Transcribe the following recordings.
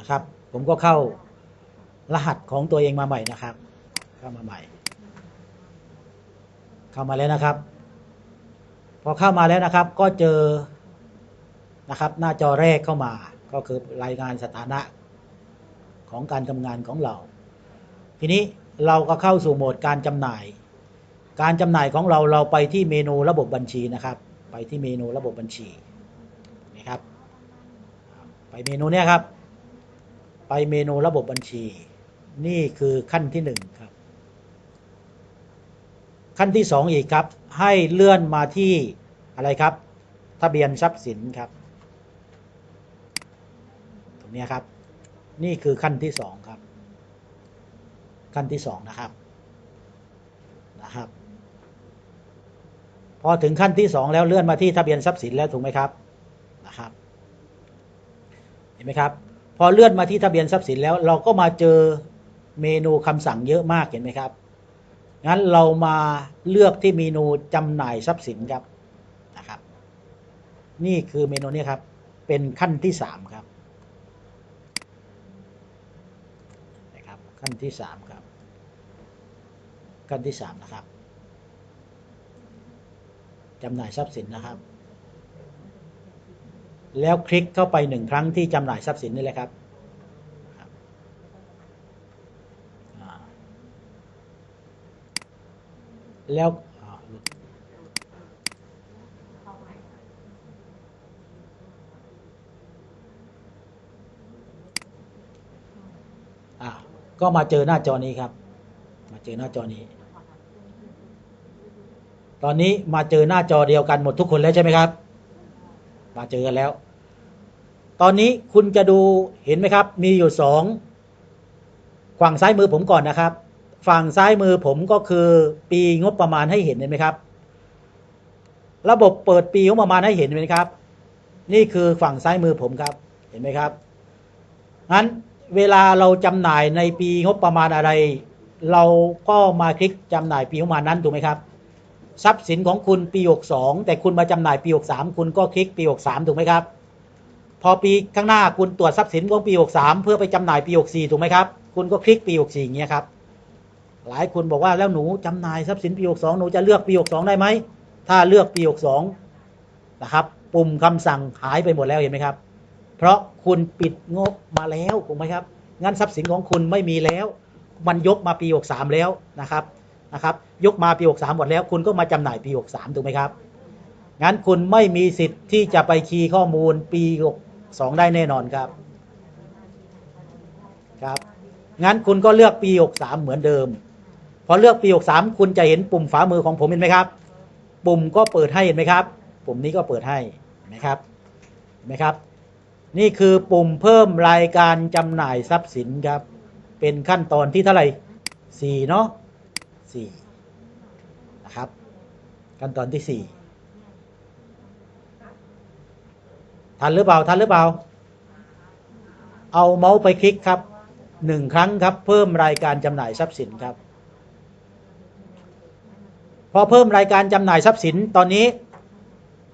นะครับ ผมก็เข้ารหัสของตัวเองมาใหม่นะครับ เข้ามาใหม่ เข้ามาแล้วนะครับ พอเข้ามาแล้วนะครับ ก็เจอนะครับ หน้าจอแรกเข้ามา ก็คือรายงานสถานะของการทำงานของเรา ทีนี้เราก็เข้าสู่โหมดการจำหน่าย การจำหน่ายของเราเราไปที่เมนูระบบบัญชีนะครับ ไปที่เมนูระบบบัญชีนะครับ ไปเมนูเนี้ยครับ ไปเมนูระบบบัญชี นี่คือขั้นที่หนึ่งครับ ขั้นที่สองอีกครับ ให้เลื่อนมาที่อะไรครับ ทะเบียนทรัพย์สินครับ ตรงนี้ครับ นี่คือขั้นที่สองครับ ขั้นที่สองนะครับนะครับ พอถึงขั้นที่สองแล้วเลื่อนมาที่ทะเบียนทรัพย์สินแล้วถูกไหมครับนะครับ เห็นไหมครับ พอเลื่อนมาที่ทะเบียนทรัพย์สินแล้วเราก็มาเจอเมนูคำสั่งเยอะมากเห็นไหมครับ งั้นเรามาเลือกที่เมนูจำหน่ายทรัพย์สินครับนะครับ นี่คือเมนูนี้ครับ เป็นขั้นที่สามครับนะครับ ขั้นที่สามครับ ขั้นที่สามนะครับจำหน่ายทรัพย์สินนะครับ แล้วคลิกเข้าไปหนึ่งครั้งที่จำหน่ายทรัพย์สินนี่แหละครับครับอ่า แล้วอ่าก็มาเจอหน้าจอนี้ครับ มาเจอหน้าจอนี้ ตอนนี้มาเจอหน้าจอเดียวกันหมดทุกคนแล้วใช่ไหมครับ มาเจอกันแล้ว ตอนนี้คุณจะดูเห็นไหมครับ มีอยู่สองฝั่งซ้ายมือผมก่อนนะครับ ฝั่งซ้ายมือผมก็คือปีงบประมาณให้เห็นเห็นไหมครับ ระบบเปิดปีงบประมาณให้เห็นไหมครับ นี่คือฝั่งซ้ายมือผมครับเห็นไหมครับงั้นเวลาเราจำหน่ายในปีงบประมาณอะไร เราก็มาคลิกจำหน่ายปีงบประมาณนั้นถูกไหมครับ ทรัพย์สินของคุณปี 62 แต่คุณมาจำหน่ายปี 63 คุณก็คลิกปี 63 ถูกไหมครับ พอปีข้างหน้าคุณตรวจทรัพย์สินของปี 63 เพื่อไปจำหน่ายปี 64 ถูกไหมครับ คุณก็คลิกปี 64อย่างเงี้ยครับ หลายคนบอกว่าแล้วหนูจำหน่ายทรัพย์สินปี62หนูจะเลือกปี62ได้ไหมถ้าเลือกปี62นะครับ ปุ่มคำสั่งหายไปหมดแล้วเห็นไหมครับ เพราะคุณปิดงบมาแล้วถูกไหมครับงั้นทรัพย์สินของคุณไม่มีแล้ว มันยกมาปี63แล้วนะครับนะครับ ยกมาปี63หมดแล้ว คุณก็มาจำหน่ายปี63ถูกไหมครับงั้นคุณไม่มีสิทธิ์ที่จะไปคีย์ข้อมูลปี62ได้แน่นอนครับครับงั้นคุณก็เลือกปี63เหมือนเดิม อเลือกปี 63 คุณจะเห็นปุ่มฝามือของผมเห็นไหมครับ ปุ่มก็เปิดให้เห็นไหมครับ ปุ่มนี้ก็เปิดให้เห็นไหมครับเห็นไหมครับ นี่คือปุ่มเพิ่มรายการจำหน่ายทรัพย์สินครับ เป็นขั้นตอนที่เท่าไหร่สี่เนาะสี่นะครับ ขั้นตอนที่สี่ทันหรือเปล่า ทันหรือเปล่า เอาเมาส์ไปคลิกครับหนึ่งครั้งครับ เพิ่มรายการจำหน่ายทรัพย์สินครับ พอเพิ่มรายการจำหน่ายทรัพย์สินตอนนี้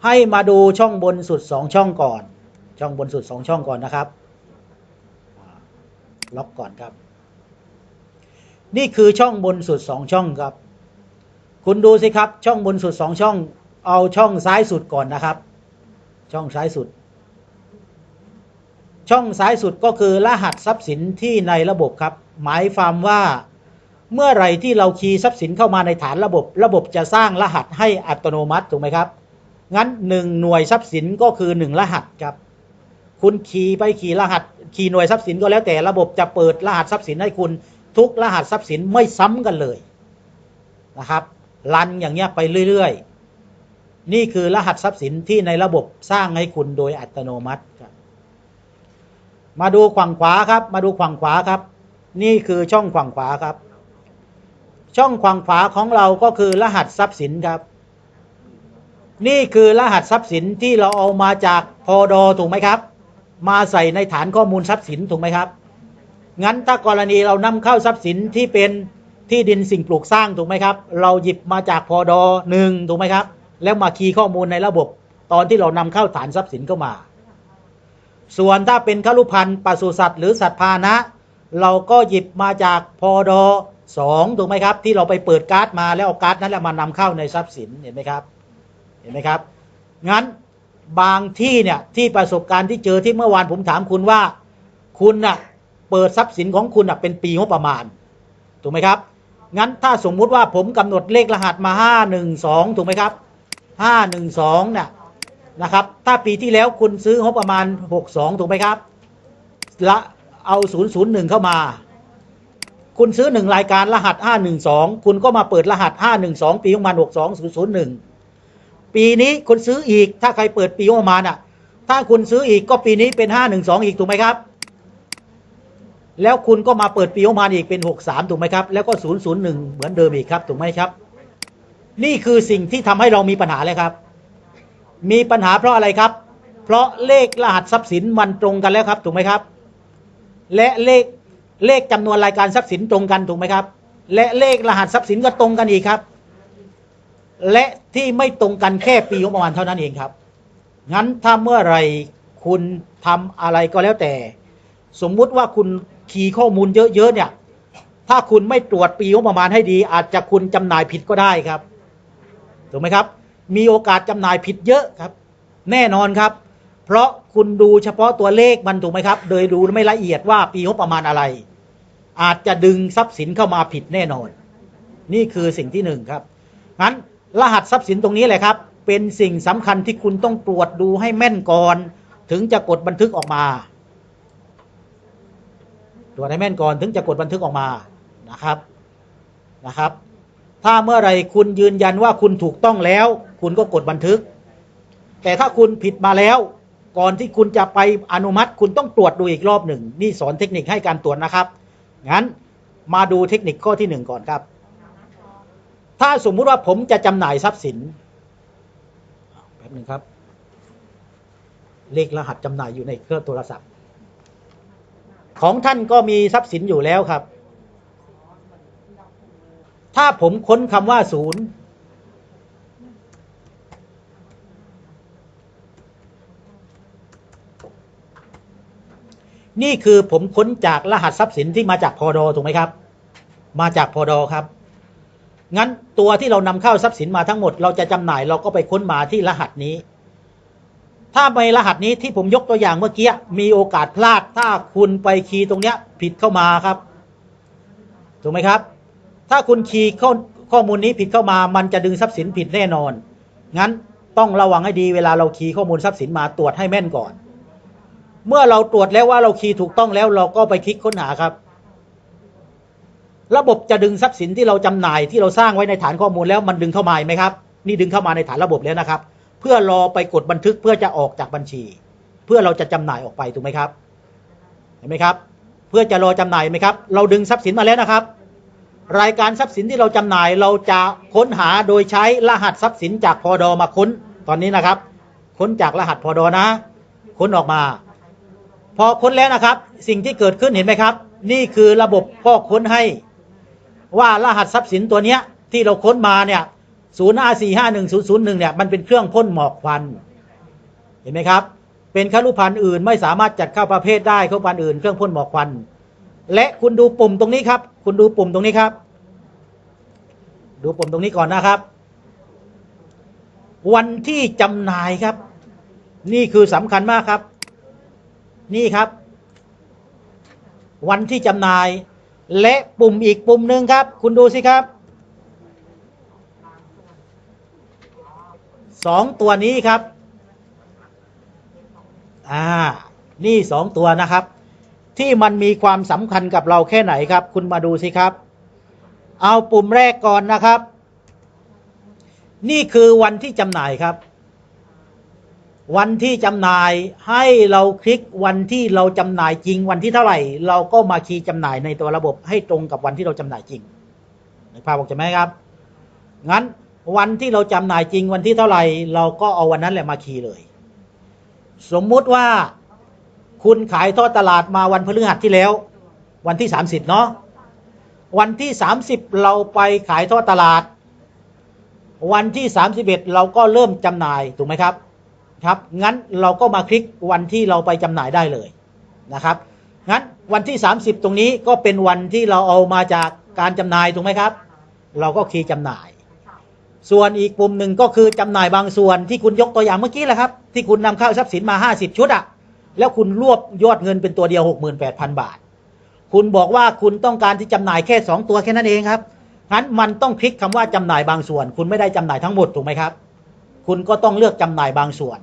ให้มาดูช่องบนสุดสองช่องก่อน ช่องบนสุดสองช่องก่อนนะครับล็อกก่อนครับ นี่คือช่องบนสุดสองช่องครับ คุณดูสิครับ ช่องบนสุดสองช่อง เอาช่องซ้ายสุดก่อนนะครับ ช่องซ้ายสุด ช่องซ้ายสุดก็คือรหัสทรัพย์สินที่ในระบบครับ หมายความว่า เมื่อไหร่ที่เราคีย์ทรัพย์สินเข้ามาในฐานระบบ ระบบจะสร้างรหัสให้อัตโนมัติถูกไหมครับ งั้นหนึ่งหน่วยทรัพย์สินก็คือหนึ่งรหัสครับ คุณคีย์ไปคีย์รหัส คีย์หน่วยทรัพย์สินก็แล้วแต่ระบบจะเปิดรหัสทรัพย์สินให้คุณ ทุกรหัสทรัพย์สินไม่ซ้ำกันเลยนะครับรันอย่างเงี้ยไปเรื่อยๆ นี่คือรหัสทรัพย์สินที่ในระบบสร้างให้คุณโดยอัตโนมัติครับมาดูฝั่งขวาครับ มาดูฝั่งขวาครับ นี่คือช่องฝั่งขวาครับ ช่องฝั่งขวาของเราก็คือรหัสทรัพย์สินครับ นี่คือรหัสทรัพย์สินที่เราเอามาจากพอดอถูกไหมครับ มาใส่ในฐานข้อมูลทรัพย์สินถูกไหมครับงั้นถ้ากรณีเรานำเข้าทรัพย์สินที่เป็นที่ดินสิ่งปลูกสร้างถูกไหมครับ เราหยิบมาจากพอดอหนึ่งถูกไหมครับ แล้วมาคีย์ข้อมูลในระบบ ตอนที่เรานำเข้าฐานทรัพย์สินเข้ามา ส่วนถ้าเป็นคลุพันธ์ปศุสัตว์หรือสัตว์พาหนะ เราก็หยิบมาจากพอด สองถูกไหมครับ ที่เราไปเปิดการ์ดมาแล้วเอาการ์ดนั้นแหละมานำเข้าในทรัพย์สินเห็นไหมครับ เห็นไหมครับ งั้นบางที่เนี่ยที่ประสบการณ์ที่เจอที่เมื่อวานผมถามคุณว่า คุณน่ะเปิดทรัพย์สินของคุณน่ะเป็นปีงบประมาณถูกไหมครับ งั้นถ้าสมมุติว่าผมกำหนดเลขรหัสมาห้าหนึ่งสองถูกไหมครับห้าหนึ่งสองเนี่ยนะครับ ถ้าปีที่แล้วคุณซื้องบประมาณหกสองถูกไหมครับ ละเอาศูนย์ศูนย์หนึ่งเข้ามา คุณซื้อหนึ่งรายการรหัสห้าหนึ่งสองคุณก็มาเปิดรหัสห้าหนึ่งสองปีของมันหกสองศูนย์ศูนย์หนึ่งปีนี้คุณซื้ออีก ถ้าใครเปิดปีงบประมาณอะ ถ้าคุณซื้ออีกก็ปีนี้เป็นห้าหนึ่งสองอีกถูกไหมครับ แล้วคุณก็มาเปิดปีงบประมาณอีกเป็นหกสามถูกไหมครับ แล้วก็ศูนย์ศูนย์หนึ่งเหมือนเดิมอีกครับถูกไหมครับ นี่คือสิ่งที่ทำให้เรามีปัญหาเลยครับ มีปัญหาเพราะอะไรครับ เพราะเลขรหัสทรัพย์สินมันตรงกันแล้วครับถูกไหมครับ และเลข เลขจำนวนรายการทรัพย์สินตรงกันถูกไหมครับ และเลขรหัสทรัพย์สินก็ตรงกันอีกครับ และที่ไม่ตรงกันแค่ปีงบประมาณเท่านั้นเองครับ งั้นถ้าเมื่อไรคุณทำอะไรก็แล้วแต่ สมมุติว่าคุณคีข้อมูลเยอะๆเนี่ย ถ้าคุณไม่ตรวจปีงบประมาณให้ดี อาจจะคุณจำหน่ายผิดก็ได้ครับ ถูกไหมครับ มีโอกาสจำหน่ายผิดเยอะครับ แน่นอนครับ เพราะคุณดูเฉพาะตัวเลขมันถูกไหมครับ โดยดูไม่ละเอียดว่าปีงบประมาณอะไร อาจจะดึงทรัพย์สินเข้ามาผิดแน่นอน นี่คือสิ่งที่หนึ่งครับงั้นรหัสทรัพย์สินตรงนี้แหละครับ เป็นสิ่งสำคัญที่คุณต้องตรวจดูให้แม่นก่อน ถึงจะกดบันทึกออกมา ตรวจให้แม่นก่อนถึงจะกดบันทึกออกมานะครับนะครับ ถ้าเมื่อไรคุณยืนยันว่าคุณถูกต้องแล้ว คุณก็กดบันทึก แต่ถ้าคุณผิดมาแล้ว ก่อนที่คุณจะไปอนุมัติคุณต้องตรวจดูอีกรอบหนึ่ง นี่สอนเทคนิคให้การตรวจนะครับ งั้นมาดูเทคนิคข้อที่หนึ่งก่อนครับ ถ้าสมมุติว่าผมจะจำหน่ายทรัพย์สินแป๊บหนึ่งครับ เลขรหัสจำหน่ายอยู่ในเครื่องโทรศัพท์ ของท่านก็มีทรัพย์สินอยู่แล้วครับ ถ้าผมค้นคำว่าศูนย์ นี่คือผมค้นจากรหัสทรัพย์สินที่มาจากพอดอถูกไหมครับ มาจากพอดอครับ งั้นตัวที่เรานำเข้าทรัพย์สินมาทั้งหมด เราจะจำหน่ายเราก็ไปค้นมาที่รหัสนี้ ถ้าในรหัสนี้ที่ผมยกตัวอย่างเมื่อกี้มีโอกาสพลาดถ้าคุณไปคีย์ตรงเนี้ยผิดเข้ามาครับถูกไหมครับ ถ้าคุณคีย์ข้อข้อมูลนี้ผิดเข้ามา มันจะดึงทรัพย์สินผิดแน่นอน งั้นต้องระวังให้ดีเวลาเราคีย์ข้อมูลทรัพย์สินมาตรวจให้แม่นก่อน เมื่อเราตรวจแล้วว่าเราคีย์ถูกต้องแล้วเราก็ไปคลิกค้นหาครับ ระบบจะดึงทรัพย์สินที่เราจำหน่ายที่เราสร้างไว้ในฐานข้อมูลแล้วมันดึงเข้ามาไหมครับ นี่ดึงเข้ามาในฐานระบบแล้วนะครับ เพื่อรอไปกดบันทึกเพื่อจะออกจากบัญชี เพื่อเราจะจำหน่ายออกไปถูกไหมครับ เห็นไหมครับ เพื่อจะรอจำหน่ายไหมครับ เราดึงทรัพย์สินมาแล้วนะครับ รายการทรัพย์สินที่เราจำหน่ายเราจะค้นหาโดยใช้รหัสทรัพย์สินจากพอดอมาค้นตอนนี้นะครับ ค้นจากรหัสพอดอนะ ค้นออกมา พอค้นแล้วนะครับ สิ่งที่เกิดขึ้นเห็นไหมครับ นี่คือระบบพ่อค้นให้ ว่ารหัสทรัพย์สินตัวเนี้ย ที่เราค้นมาเนี่ยศูนย์ห้าสี่ห้าหนึ่งศูนย์ศูนย์หนึ่งเนี่ยมันเป็นเครื่องพ่นหมอกควัน เห็นไหมครับ เป็นครุพันธ์อื่นไม่สามารถจัดเข้าประเภทได้ครุพันธ์อื่นเครื่องพ่นหมอกควัน และคุณดูปุ่มตรงนี้ครับ คุณดูปุ่มตรงนี้ครับ ดูปุ่มตรงนี้ก่อนนะครับ วันที่จำหน่ายครับ นี่คือสำคัญมากครับ นี่ครับ วันที่จำหน่าย และปุ่มอีกปุ่มหนึ่งครับ คุณดูสิครับสองตัวนี้ครับ อ่า นี่สองตัวนะครับ ที่มันมีความสำคัญกับเราแค่ไหนครับ คุณมาดูสิครับ เอาปุ่มแรกก่อนนะครับ นี่คือวันที่จำหน่ายครับ วันที่จำหน่ายให้เราคลิกวันที่เราจำหน่ายจริง วันที่เท่าไหร่ เราก็มาคีย์จำหน่ายในตัวระบบให้ตรงกับวันที่เราจำหน่ายจริงนึกภาพออกใช่ไหมครับ งั้นวันที่เราจำหน่ายจริงวันที่เท่าไหร่ เราก็เอาวันนั้นแหละมาคีย์เลย สมมุติว่าคุณขายทอดตลาดมาวันพฤหัสที่แล้ว วันที่สามสิบเนาะวันที่สามสิบเราไปขายทอดตลาด วันที่สามสิบเอ็ดเราก็เริ่มจำหน่ายถูกไหมครับ ครับงั้นเราก็มาคลิกวันที่เราไปจำหน่ายได้เลยนะครับงั้นวันที่ 30 ตรงนี้ก็เป็นวันที่เราเอามาจากการจำหน่ายถูกไหมครับ เราก็คีย์จำหน่าย ส่วนอีกปุ่มหนึ่งก็คือจำหน่ายบางส่วนที่คุณยกตัวอย่างเมื่อกี้แหละครับ ที่คุณนำเข้าทรัพย์สินมา 50 ชุดอะแล้วคุณรวบยอดเงินเป็นตัวเดียว 68,000 บาท คุณบอกว่าคุณต้องการที่จำหน่ายแค่ 2 ตัวแค่นั้นเองครับงั้นมันต้องคลิกคำว่าจำหน่ายบางส่วน คุณไม่ได้จำหน่ายทั้งหมดถูกไหมครับ คุณก็ต้องเลือกจำหน่ายบางส่วน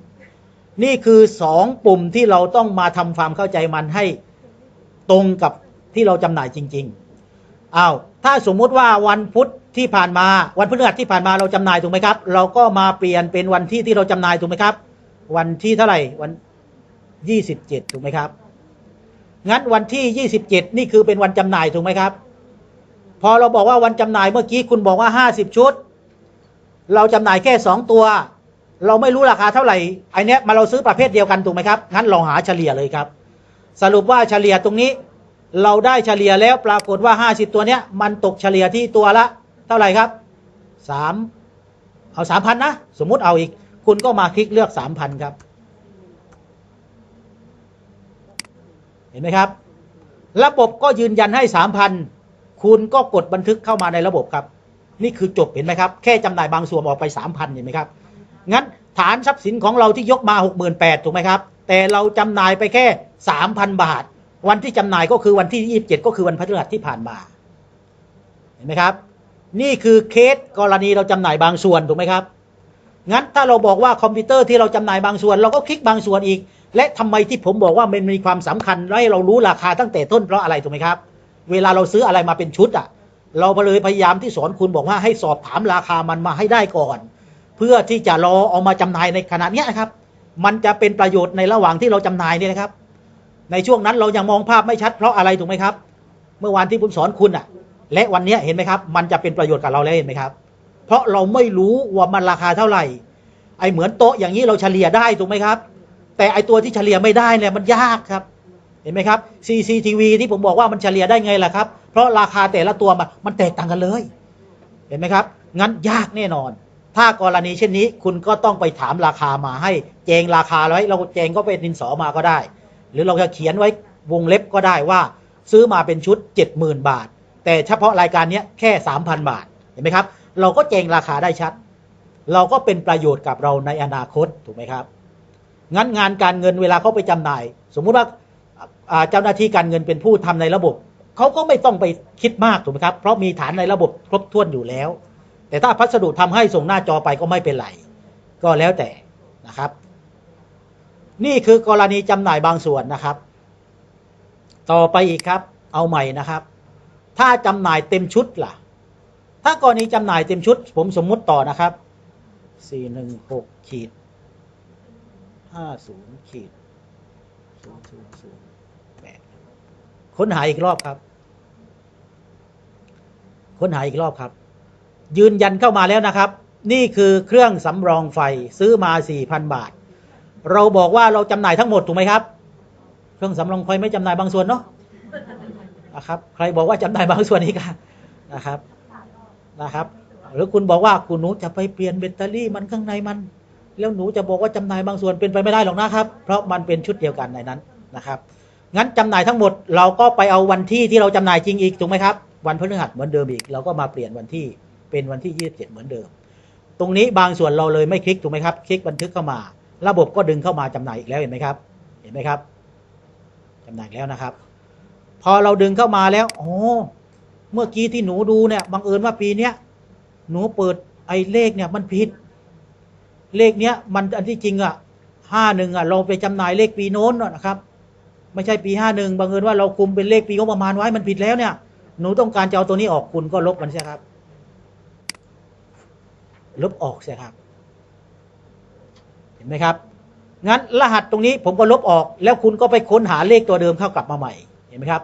นี่คือสองปุ่มที่เราต้องมาทำความเข้าใจมันให้ตรงกับที่เราจำหน่ายจริงๆอ้าวถ้าสมมุติว่าวันพุธที่ผ่านมาวันพฤหัสที่ผ่านมาเราจำหน่ายถูกไหมครับ เราก็มาเปลี่ยนเป็นวันที่ที่เราจำหน่ายถูกไหมครับ วันที่เท่าไหร่วันยี่สิบเจ็ดถูกไหมครับ งั้นวันที่ยี่สิบเจ็ดนี่คือเป็นวันจำหน่ายถูกไหมครับ พอเราบอกว่าวันจำหน่ายเมื่อกี้คุณบอกว่าห้าสิบชุด เราจำหน่ายแค่สองตัว เราไม่รู้ราคาเท่าไหร่ไอเนี้ยมาเราซื้อประเภทเดียวกันถูกไหมครับงั้นลองหาเฉลี่ยเลยครับ สรุปว่าเฉลี่ยตรงนี้ เราได้เฉลี่ยแล้วปรากฏว่าห้าสิบตัวเนี้ยมันตกเฉลี่ยที่ตัวละ เท่าไหร่ครับสามเอาสามพันนะสมมุติเอาอีก คุณก็มาคลิกเลือกสามพันครับ เห็นไหมครับ ระบบก็ยืนยันให้สามพันคุณก็กดบันทึกเข้ามาในระบบครับ นี่คือจบเห็นไหมครับ แค่จำหน่ายบางส่วนออกไปสามพันเห็นไหมครับ ฐานทรัพย์สินของเราที่ยกมาหกหมื่นแปดถูกไหมครับ แต่เราจำหน่ายไปแค่สามพันบาท วันที่จำหน่ายก็คือวันที่ยี่สิบเจ็ดก็คือวันพฤหัสที่ผ่านมา เห็นไหมครับ นี่คือเคสกรณีเราจำหน่ายบางส่วนถูกไหมครับงั้นถ้าเราบอกว่าคอมพิวเตอร์ที่เราจำหน่ายบางส่วน เราก็คลิกบางส่วนอีก และทำไมที่ผมบอกว่ามันมีความสำคัญและให้เรารู้ราคาตั้งแต่ต้นเพราะอะไรถูกไหมครับ เวลาเราซื้ออะไรมาเป็นชุดอะ เราเลยพยายามที่สอนคุณบอกว่าให้สอบถามราคามันมาให้ได้ก่อน เพื่อที่จะรอเอามาจำหน่ายในขณะเนี้ยนะครับ มันจะเป็นประโยชน์ในระหว่างที่เราจำหน่ายเนี่ยนะครับ ในช่วงนั้นเรายังมองภาพไม่ชัดเพราะอะไรถูกไหมครับ เมื่อวานที่ผมสอนคุณอะและวันเนี้ยเห็นไหมครับ มันจะเป็นประโยชน์กับเราแล้วเห็นไหมครับ เพราะเราไม่รู้ว่ามันราคาเท่าไหร่ ไอเหมือนโต๊ะอย่างนี้เราเฉลี่ยได้ถูกไหมครับ แต่ไอตัวที่เฉลี่ยไม่ได้เนี่ยมันยากครับ เห็นไหมครับ CCTV ที่ผมบอกว่ามันเฉลี่ยได้ไงล่ะครับ เพราะราคาแต่ละตัวมันมันแตกต่างกันเลย เห็นไหมครับ งั้นยากแน่นอน ถ้ากรณีเช่นนี้คุณก็ต้องไปถามราคามาให้แจงราคาไว้เราแจงก็เป็นดินสอมาก็ได้ หรือเราจะเขียนไว้วงเล็บก็ได้ว่า ซื้อมาเป็นชุด 70,000 บาท แต่เฉพาะรายการนี้แค่ 3,000 บาทเห็นไหมครับ เราก็แจงราคาได้ชัด เราก็เป็นประโยชน์กับเราในอนาคตถูกไหมครับงั้นงานการเงินเวลาเขาไปจำหน่าย สมมุติว่าอ่าเจ้าหน้าที่การเงินเป็นผู้ทำในระบบเขาก็ไม่ต้องไปคิดมากถูกไหมครับ เพราะมีฐานในระบบครบถ้วนอยู่แล้ว แต่ถ้าพัสดุทำให้ส่งหน้าจอไปก็ไม่เป็นไร ก็แล้วแต่นะครับ นี่คือกรณีจำหน่ายบางส่วนนะครับ ต่อไปอีกครับ เอาใหม่นะครับ ถ้าจำหน่ายเต็มชุดล่ะ ถ้ากรณีจำหน่ายเต็มชุด ผมสมมุติต่อนะครับสี่หนึ่งหกขีดห้าศูนย์ขีดศูนย์ศูนย์ศูนย์แปดค้นหาอีกรอบครับ ค้นหาอีกรอบครับ ยืนยันเข้ามาแล้วนะครับ นี่คือเครื่องสำรองไฟซื้อมาสี่พันบาท เราบอกว่าเราจำหน่ายทั้งหมดถูกไหมครับ เครื่องสำรองไฟไม่จำหน่ายบางส่วนเนาะนะครับ ใครบอกว่าจำหน่ายบางส่วนอีกอะนะครับนะครับ หรือคุณบอกว่าคุณหนูจะไปเปลี่ยนแบตเตอรี่มันข้างในมัน แล้วหนูจะบอกว่าจำหน่ายบางส่วนเป็นไปไม่ได้หรอกนะครับ เพราะมันเป็นชุดเดียวกันในนั้นนะครับงั้นจำหน่ายทั้งหมดเราก็ไปเอาวันที่ที่เราจำหน่ายจริงอีกถูกไหมครับ วันพฤหัสเหมือนเดิมอีก เราก็มาเปลี่ยนวันที่ เป็นวันที่ 27 เหมือนเดิม ตรงนี้บางส่วนเราเลยไม่คลิกถูกไหมครับ คลิกบันทึกเข้ามา ระบบก็ดึงเข้ามาจำหน่ายอีกแล้วเห็นไหมครับ เห็นไหมครับจำหน่ายแล้วนะครับ พอเราดึงเข้ามาแล้วโอ้เมื่อกี้ที่หนูดูเนี่ยบังเอิญว่าปีเนี้ยหนูเปิดไอ้เลขเนี่ยมันผิด เลขเนี้ยมันอันที่จริงอะห้าหนึ่งอะเราไปจำหน่ายเลขปีโน้นน่ะนะครับ ไม่ใช่ปีห้าหนึ่งบังเอิญว่าเราคุมเป็นเลขปีงบประมาณไว้มันผิดแล้วเนี่ย หนูต้องการจะเอาตัวนี้ออกคุณก็ลบมันใช่ครับ ลบออกใช่ครับ เห็นไหมครับ งั้นรหัสตรงนี้ผมก็ลบออก แล้วคุณก็ไปค้นหาเลขตัวเดิมเข้ากลับมาใหม่ เห็นไหมครับ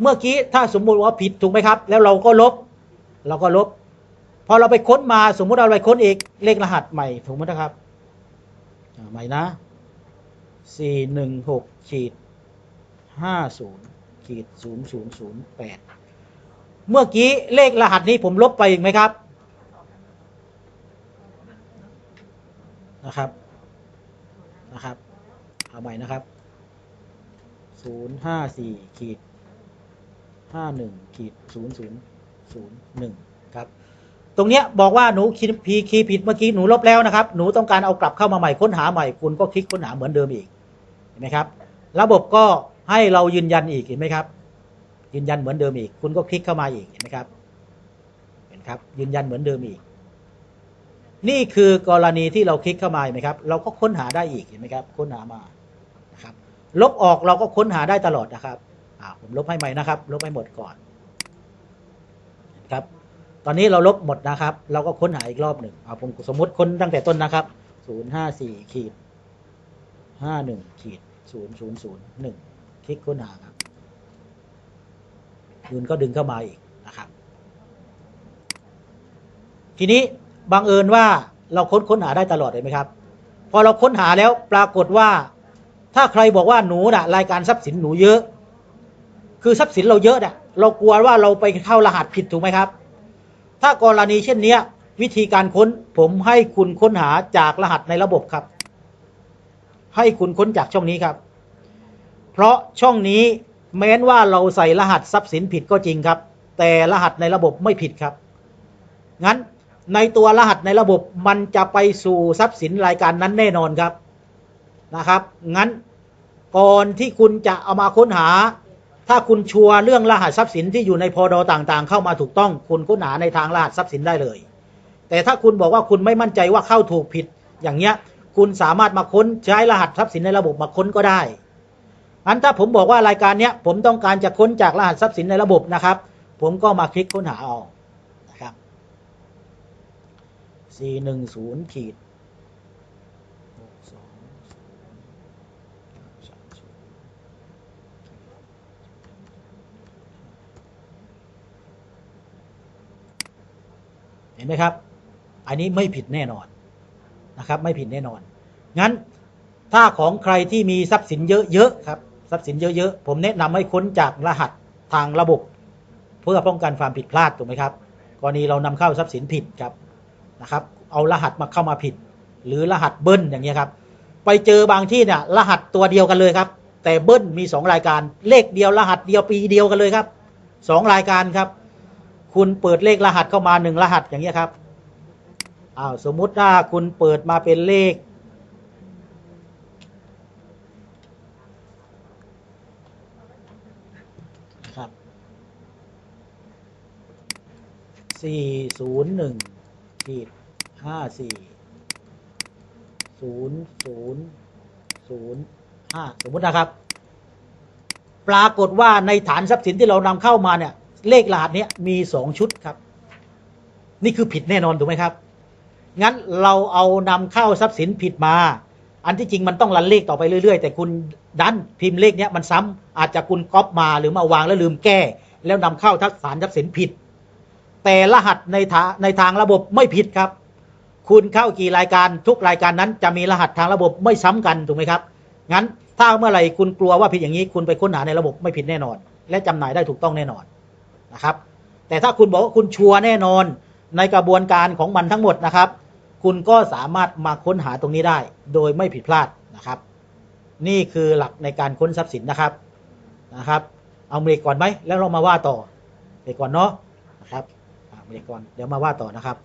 เมื่อกี้ถ้าสมมุติว่าผิดถูกไหมครับ แล้วเราก็ลบ เราก็ลบ พอเราไปค้นมาสมมุติเราไปค้นอีกเลขรหัสใหม่ถูกไหมนะครับ ใหม่นะสี่หนึ่งหกขีดห้าศูนย์ขีดศูนย์ศูนย์ศูนย์แปดเมื่อกี้เลขรหัสนี้ผมลบไปอีกไหมครับ นะครับนะครับเอาใหม่นะครับศูนย์ห้าสี่ขีดห้าหนึ่งขีดศูนย์ศูนย์ศูนย์หนึ่งครับ ตรงเนี้ยบอกว่าหนูคีย์พีคีย์ผิดเมื่อกี้หนูลบแล้วนะครับ หนูต้องการเอากลับเข้ามาใหม่ค้นหาใหม่คุณก็คลิกค้นหาเหมือนเดิมอีกเห็นไหมครับ ระบบก็ให้เรายืนยันอีกเห็นไหมครับ ยืนยันเหมือนเดิมอีก คุณก็คลิกเข้ามาอีกเห็นไหมครับ เห็นครับ ยืนยันเหมือนเดิมอีก นี่คือกรณีที่เราคลิกเข้ามาเห็นไหมครับ เราก็ค้นหาได้อีกเห็นไหมครับ ค้นหามานะครับ ลบออกเราก็ค้นหาได้ตลอดนะครับผมลบให้ใหม่นะครับ ลบให้หมดก่อนครับ ตอนนี้เราลบหมดนะครับ เราก็ค้นหาอีกรอบหนึ่งเอาผมสมมติค้นตั้งแต่ต้นนะครับศูนย์ห้าสี่ขีดห้าหนึ่งขีดศูนย์ศูนย์ศูนย์หนึ่งคลิกค้นหาครับยืนก็ดึงเข้ามาอีกนะครับ ทีนี้ บังเอิญว่าเราค้นค้นหาได้ตลอดเลยไหมครับ พอเราค้นหาแล้วปรากฏว่า ถ้าใครบอกว่าหนูน่ะ รายการทรัพย์สินหนูเยอะ คือทรัพย์สินเราเยอะเนี่ยเรากลัวว่าเราไปเข้ารหัสผิดถูกไหมครับ ถ้ากรณีเช่นเนี้ย วิธีการค้นผมให้คุณค้นหาจากรหัสในระบบครับ ให้คุณค้นจากช่องนี้ครับ เพราะช่องนี้แม้นว่าเราใส่รหัสทรัพย์สินผิดก็จริงครับ แต่รหัสในระบบไม่ผิดครับ งั้น ในตัวรหัสในระบบมันจะไปสู่ทรัพย์สินรายการนั้นแน่นอนครับนะครับ งั้นก่อนที่คุณจะเอามาค้นหา ถ้าคุณชัวร์เรื่องรหัสทรัพย์สินที่อยู่ในพอดอต่างๆ เข้ามาถูกต้อง คุณค้นหาในทางรหัสทรัพย์สินได้เลย แต่ถ้าคุณบอกว่าคุณไม่มั่นใจว่าเข้าถูกผิด อย่างเงี้ยคุณสามารถมาค้นใช้รหัสทรัพย์สินในระบบมาค้นก็ได้งั้นถ้าผมบอกว่ารายการเนี้ยผมต้องการจะค้นจากรหัสทรัพย์สินในระบบนะครับ ผมก็มาคลิกค้นหาเอานะครับ 410ขีดเห็นไหมครับ อันนี้ไม่ผิดแน่นอนนะครับ ไม่ผิดแน่นอน งั้นถ้าของใครที่มีทรัพย์สินเยอะๆครับ ทรัพย์สินเยอะๆ ผมแนะนำให้ค้นจากรหัสทางระบบ เพื่อป้องกันความผิดพลาดถูกไหมครับ กรณีเรานำเข้าทรัพย์สินผิดครับ นะครับ เอารหัสมาเข้ามาผิด หรือรหัสเบิ้ลอย่างเงี้ยครับ ไปเจอบางที่เนี่ยรหัสตัวเดียวกันเลยครับ แต่เบิ้ลมี 2 รายการ เลขเดียวรหัสเดียวปีเดียวกันเลยครับ 2 รายการครับ คุณเปิดเลขรหัสเข้ามา1รหัสอย่างเงี้ยครับอ้าวสมมุติว่าคุณเปิดมาเป็นเลขครันึ่ง ผิดห้าสี่ศูนย์ศูนย์ศูนย์ห้าสมมตินะครับ ปรากฏว่าในฐานทรัพย์สินที่เรานำเข้ามาเนี่ย เลขรหัสเนี้ยมีสองชุดครับ นี่คือผิดแน่นอนถูกไหมครับ งั้นเราเอานำเข้าทรัพย์สินผิดมา อันที่จริงมันต้องรันเลขต่อไปเรื่อยๆ แต่คุณดันพิมพ์เลขเนี้ยมันซ้ำอาจจะคุณก๊อปมาหรือมาวางแล้วลืมแก้ แล้วนำเข้าทักษานทรัพย์สินผิด แต่รหัสในทางในทางระบบไม่ผิดครับ คุณเข้ากี่รายการทุกรายการนั้น จะมีรหัสทางระบบไม่ซ้ำกันถูกไหมครับ งั้นถ้าเมื่อไหร่คุณกลัวว่าผิดอย่างนี้ คุณไปค้นหาในระบบไม่ผิดแน่นอน และจำหน่ายได้ถูกต้องแน่นอนนะครับ แต่ถ้าคุณบอกว่าคุณชัวร์แน่นอนในกระบวนการของมันทั้งหมดนะครับ คุณก็สามารถมาค้นหาตรงนี้ได้ โดยไม่ผิดพลาดนะครับ นี่คือหลักในการค้นทรัพย์สินนะครับนะครับ เอาเบรกก่อนไหมแล้วเรามาว่าต่อเบรกก่อนเนาะนะครับ อ่าเบรกก่อนเดี๋ยวมาว่าต่อนะครับ